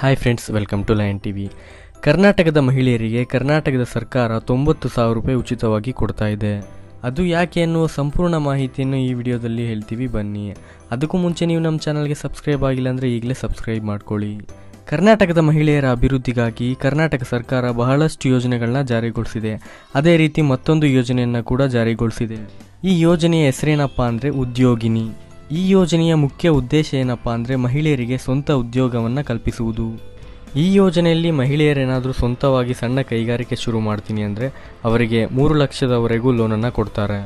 Hi friends welcome to lion TV ಕರ್ನಾಟಕದ ಮಹಿಳೆಯರಿಗೆ ಕರ್ನಾಟಕದ ಸರ್ಕಾರ ತೊಂಬತ್ತು ಸಾವಿರ ರೂಪಾಯಿ ಉಚಿತವಾಗಿ ಕೊಡ್ತಾ ಇದೆ. ಅದು ಯಾಕೆ ಅನ್ನುವ ಸಂಪೂರ್ಣ ಮಾಹಿತಿಯನ್ನು ಈ ವಿಡಿಯೋದಲ್ಲಿ ಹೇಳ್ತೀವಿ. ಬನ್ನಿ. ಅದಕ್ಕೂ ಮುಂಚೆ ನೀವು ನಮ್ಮ ಚಾನಲ್ಗೆ ಸಬ್ಸ್ಕ್ರೈಬ್ ಆಗಿಲ್ಲ ಅಂದರೆ ಈಗಲೇ ಸಬ್ಸ್ಕ್ರೈಬ್ ಮಾಡ್ಕೊಳ್ಳಿ. ಕರ್ನಾಟಕದ ಮಹಿಳೆಯರ ಅಭಿವೃದ್ಧಿಗಾಗಿ ಕರ್ನಾಟಕ ಸರ್ಕಾರ ಬಹಳಷ್ಟು ಯೋಜನೆಗಳನ್ನ ಜಾರಿಗೊಳಿಸಿದೆ. ಅದೇ ರೀತಿ ಮತ್ತೊಂದು ಯೋಜನೆಯನ್ನು ಕೂಡ ಜಾರಿಗೊಳಿಸಿದೆ. ಈ ಯೋಜನೆಯ ಹೆಸರೇನಪ್ಪ ಅಂದರೆ ಉದ್ಯೋಗಿನಿ. ಈ ಯೋಜನೆಯ ಮುಖ್ಯ ಉದ್ದೇಶ ಏನಪ್ಪ ಅಂದರೆ ಮಹಿಳೆಯರಿಗೆ ಸ್ವಂತ ಉದ್ಯೋಗವನ್ನು ಕಲ್ಪಿಸುವುದು. ಈ ಯೋಜನೆಯಲ್ಲಿ ಮಹಿಳೆಯರೇನಾದರೂ ಸ್ವಂತವಾಗಿ ಸಣ್ಣ ಕೈಗಾರಿಕೆ ಶುರು ಮಾಡ್ತೀನಿ ಅಂದರೆ ಅವರಿಗೆ ಮೂರು ಲಕ್ಷದವರೆಗೂ ಲೋನನ್ನು ಕೊಡ್ತಾರೆ.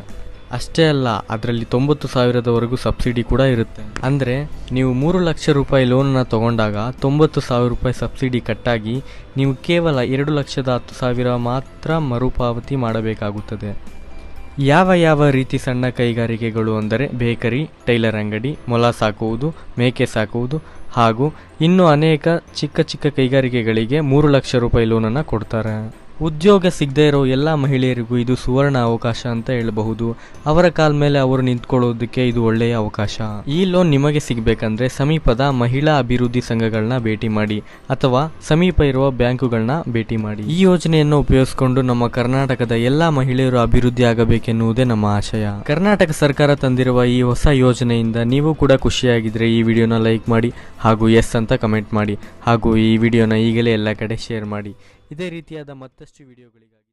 ಅಷ್ಟೇ ಅಲ್ಲ, ಅದರಲ್ಲಿ ತೊಂಬತ್ತು ಸಾವಿರದವರೆಗೂ ಸಬ್ಸಿಡಿ ಕೂಡ ಇರುತ್ತೆ. ಅಂದರೆ ನೀವು ಮೂರು ಲಕ್ಷ ರೂಪಾಯಿ ಲೋನನ್ನು ತಗೊಂಡಾಗ ತೊಂಬತ್ತು ಸಾವಿರ ರೂಪಾಯಿ ಸಬ್ಸಿಡಿ ಕಟ್ಟಾಗಿ ನೀವು ಕೇವಲ ಎರಡು ಲಕ್ಷದ ಹತ್ತು ಸಾವಿರ ಮಾತ್ರ ಮರುಪಾವತಿ ಮಾಡಬೇಕಾಗುತ್ತದೆ. ಯಾವ ಯಾವ ರೀತಿ ಸಣ್ಣ ಕೈಗಾರಿಕೆಗಳು ಅಂದರೆ ಬೇಕರಿ, ಟೈಲರ್ ಅಂಗಡಿ, ಮೊಲ ಸಾಕುವುದು, ಮೇಕೆ ಸಾಕುವುದು ಹಾಗೂ ಇನ್ನೂ ಅನೇಕ ಚಿಕ್ಕ ಚಿಕ್ಕ ಕೈಗಾರಿಕೆಗಳಿಗೆ ಮೂರು ಲಕ್ಷ ರೂಪಾಯಿ ಲೋನನ್ನು ಕೊಡ್ತಾರೆ. ಉದ್ಯೋಗ ಸಿಗದೇ ಇರೋ ಎಲ್ಲ ಮಹಿಳೆಯರಿಗೂ ಇದು ಸುವರ್ಣ ಅವಕಾಶ ಅಂತ ಹೇಳಬಹುದು. ಅವರ ಕಾಲ ಮೇಲೆ ಅವರು ನಿಂತ್ಕೊಳ್ಳೋದಕ್ಕೆ ಇದು ಒಳ್ಳೆಯ ಅವಕಾಶ. ಈ ಲೋನ್ ನಿಮಗೆ ಸಿಗಬೇಕಂದ್ರೆ ಸಮೀಪದ ಮಹಿಳಾ ಅಭಿವೃದ್ಧಿ ಸಂಘಗಳನ್ನ ಭೇಟಿ ಮಾಡಿ ಅಥವಾ ಸಮೀಪ ಇರುವ ಬ್ಯಾಂಕುಗಳನ್ನ ಭೇಟಿ ಮಾಡಿ. ಈ ಯೋಜನೆಯನ್ನು ಉಪಯೋಗಿಸಿಕೊಂಡು ನಮ್ಮ ಕರ್ನಾಟಕದ ಎಲ್ಲಾ ಮಹಿಳೆಯರು ಅಭಿವೃದ್ಧಿ ಆಗಬೇಕೆನ್ನುವುದೇ ನಮ್ಮ ಆಶಯ. ಕರ್ನಾಟಕ ಸರ್ಕಾರ ತಂದಿರುವ ಈ ಹೊಸ ಯೋಜನೆಯಿಂದ ನೀವು ಕೂಡ ಖುಷಿಯಾಗಿದ್ರೆ ಈ ವಿಡಿಯೋನ ಲೈಕ್ ಮಾಡಿ ಹಾಗೂ ಎಸ್ ಅಂತ ಕಮೆಂಟ್ ಮಾಡಿ ಹಾಗೂ ಈ ವಿಡಿಯೋನ ಈಗಲೇ ಎಲ್ಲ ಕಡೆ ಶೇರ್ ಮಾಡಿ. ಇದೇ ರೀತಿಯಾದ ಮತ್ತಷ್ಟು ವಿಡಿಯೋಗಳಿಗಾಗಿ